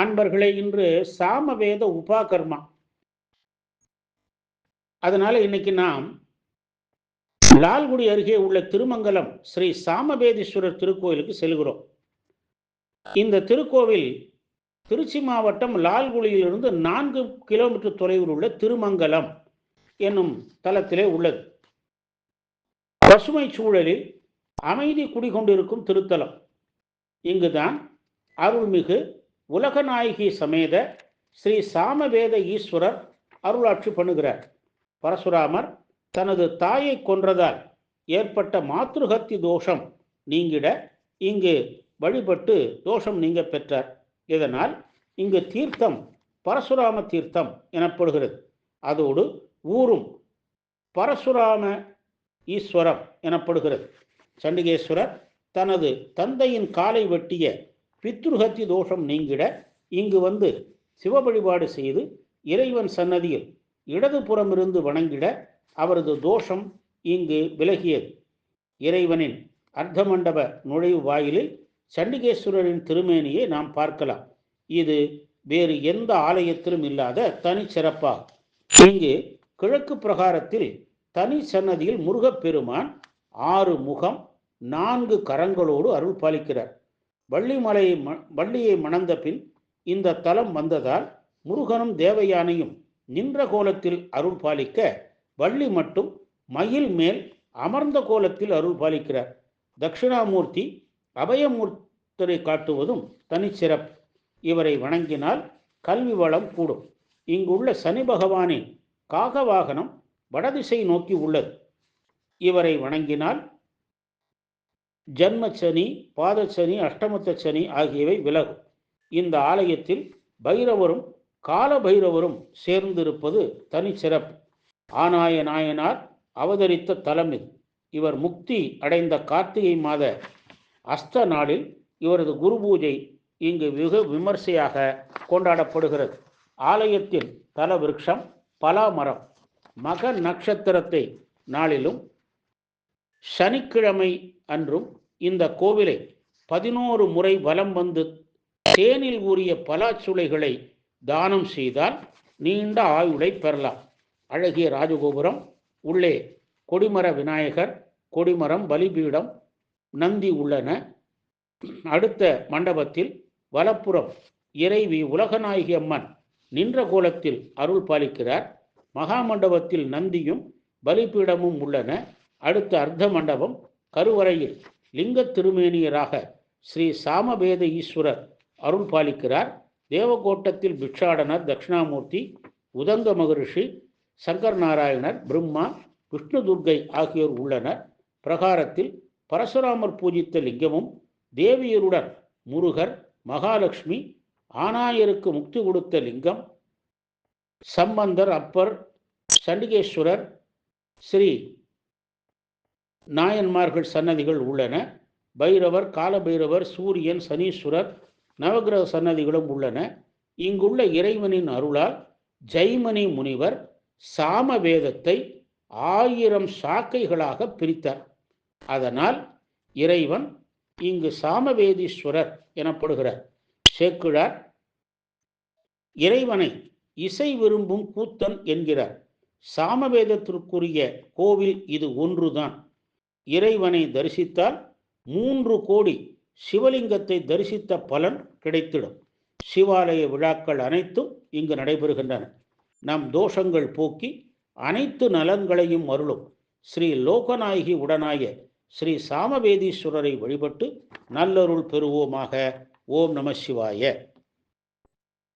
அன்பர்களே இன்று சாமவேத உபாகர்மா. அதனால இன்னைக்கு நாம் லால்குடி அருகே உள்ள திருமங்கலம் ஸ்ரீ சாமவேதீஸ்வரர் திருக்கோயிலுக்கு செல்கிறோம். இந்த திருக்கோவில் திருச்சி மாவட்டம் லால்குடியிலிருந்து நான்கு கிலோமீட்டர் தொலைவில் உள்ள திருமங்கலம் என்னும் தலத்திலே உள்ளது. பசுமை சூழலில் அமைதி குடிகொண்டிருக்கும் திருத்தலம். இங்குதான் அருள்மிகு உலகநாயகி சமேத ஸ்ரீ சாமவேத ஈஸ்வரர் அருளாட்சி பண்ணுகிறார். பரசுராமர் தனது தாயை கொன்றதால் ஏற்பட்ட மாத்ருகத்தி தோஷம் நீங்கிட இங்கு வழிபட்டு தோஷம் நீங்க பெற்றார். இதனால் இங்கு தீர்த்தம் பரசுராம தீர்த்தம் எனப்படுகிறது. அதோடு ஊரும் பரசுராம ஈஸ்வரம் எனப்படுகிறது. சண்டிகேஸ்வரர் தனது தந்தையின் காலை வெட்டிய பித்ருகத்தி தோஷம் நீங்கிட இங்கு வந்து சிவ வழிபாடு செய்து இறைவன் சன்னதியில் இடதுபுறமிருந்து வணங்கிட அவரது தோஷம் இங்கு விலகியது. இறைவனின் அர்த்தமண்டப நுழைவு வாயிலில் சண்டிகேஸ்வரரின் திருமேனியை நாம் பார்க்கலாம். இது வேறு எந்த ஆலயத்திலும் இல்லாத தனி சிறப்பாகும். இங்கு கிழக்கு பிரகாரத்தில் தனி சன்னதியில் முருகப்பெருமான் ஆறு முகம் நான்கு கரங்களோடு அருள் பாலிக்கிறார். வள்ளிமலை வள்ளியை மணந்த பின் இந்த தலம் வந்ததால் முருகனும் தேவயானையும் நின்ற கோலத்தில் அருள் பாலிக்க வள்ளி மட்டும் மயில் மேல் அமர்ந்த கோலத்தில் அருள் பாலிக்கிறார். தட்சிணாமூர்த்தி அபயமூர்த்தரை காட்டுவதும் தனிச்சிறப்பு. இவரை வணங்கினால் கல்வி வளம் கூடும். இங்குள்ள சனி பகவானின் காகவாகனம் வடதிசை நோக்கி உள்ளது. இவரை வணங்கினால் ஜன்மச்சனி பாதச்சனி அஷ்டமத்த சனி ஆகியவை விலகும். இந்த ஆலயத்தில் பைரவரும் கால பைரவரும் சேர்ந்திருப்பது தனிச்சிறப்பு. ஆனாய நாயனார் அவதரித்த தலம் இது. இவர் முக்தி அடைந்த கார்த்திகை மாத அஸ்த நாளில் இவரது குரு பூஜை இங்கு வெகு விமர்சையாக கொண்டாடப்படுகிறது. ஆலயத்தில் தல விருட்சம் பலாமரம். மக நட்சத்திரத்தை நாளிலும் சனிக்கிழமை அன்றும் இந்த கோவிலை பதினோரு முறை வலம் வந்து தேனில் ஊறிய பலாச்சுளைகளை தானம் செய்தால் நீண்ட ஆயுளை பெறலாம். அழகிய ராஜகோபுரம் உள்ளே கொடிமர விநாயகர் கொடிமரம் பலிபீடம் நந்தி உள்ளன. அடுத்த மண்டபத்தில் வலப்புறம் இறைவி உலகநாயகி அம்மன் நின்ற கோலத்தில் அருள் பாலிக்கிறார். மகா மண்டபத்தில் நந்தியும் பலிபீடமும் உள்ளன. அடுத்த அர்த்த மண்டபம் கருவறையில் லிங்க திருமேனியராக ஸ்ரீ சாமவேத ஈஸ்வரர் அருள் பாலிக்கிறார். தேவகோட்டத்தில் பிக்ஷாடனர் தட்சிணாமூர்த்தி உதங்க மகரிஷி சங்கர் நாராயணர் பிரம்மா விஷ்ணு துர்கை ஆகியோர் உள்ளனர். பிரகாரத்தில் பரசுராமர் பூஜித்த லிங்கமும் தேவியருடன் முருகர் மகாலட்சுமி ஆனாயருக்கு முக்தி கொடுத்த லிங்கம் சம்பந்தர் அப்பர் சண்டிகேஸ்வரர் ஸ்ரீ நாயன்மார்கள் சன்னதிகள் உள்ளன. பைரவர் காலபைரவர் சூரியன் சனீஸ்வரர் நவகிரக சன்னதிகளும் உள்ளன. இங்குள்ள இறைவனின் அருளால் ஜெய்மணி முனிவர் சாம வேதத்தை ஆயிரம் சாக்கைகளாக பிரித்தார். அதனால் இறைவன் இங்கு சாமவேதீஸ்வரர் எனப்படுகிறார். சேக்கிழார் இறைவனை இசை விரும்பும் கூத்தன் என்கிறார். சாமவேதத்திற்குரிய கோவில் இது ஒன்றுதான். இறைவனை தரிசித்தால் மூன்று கோடி சிவலிங்கத்தை தரிசித்த பலன் கிடைத்திடும். சிவாலய விழாக்கள் அனைத்தும் இங்கு நடைபெறுகின்றன. நம் தோஷங்கள் போக்கி அனைத்து நலன்களையும் அருளும் ஸ்ரீ லோகநாயகி உடனாய ஸ்ரீ சாமவேதீஸ்வரரை வழிபட்டு நல்லருள் பெறுவோமாக. ஓம் நம சிவாய.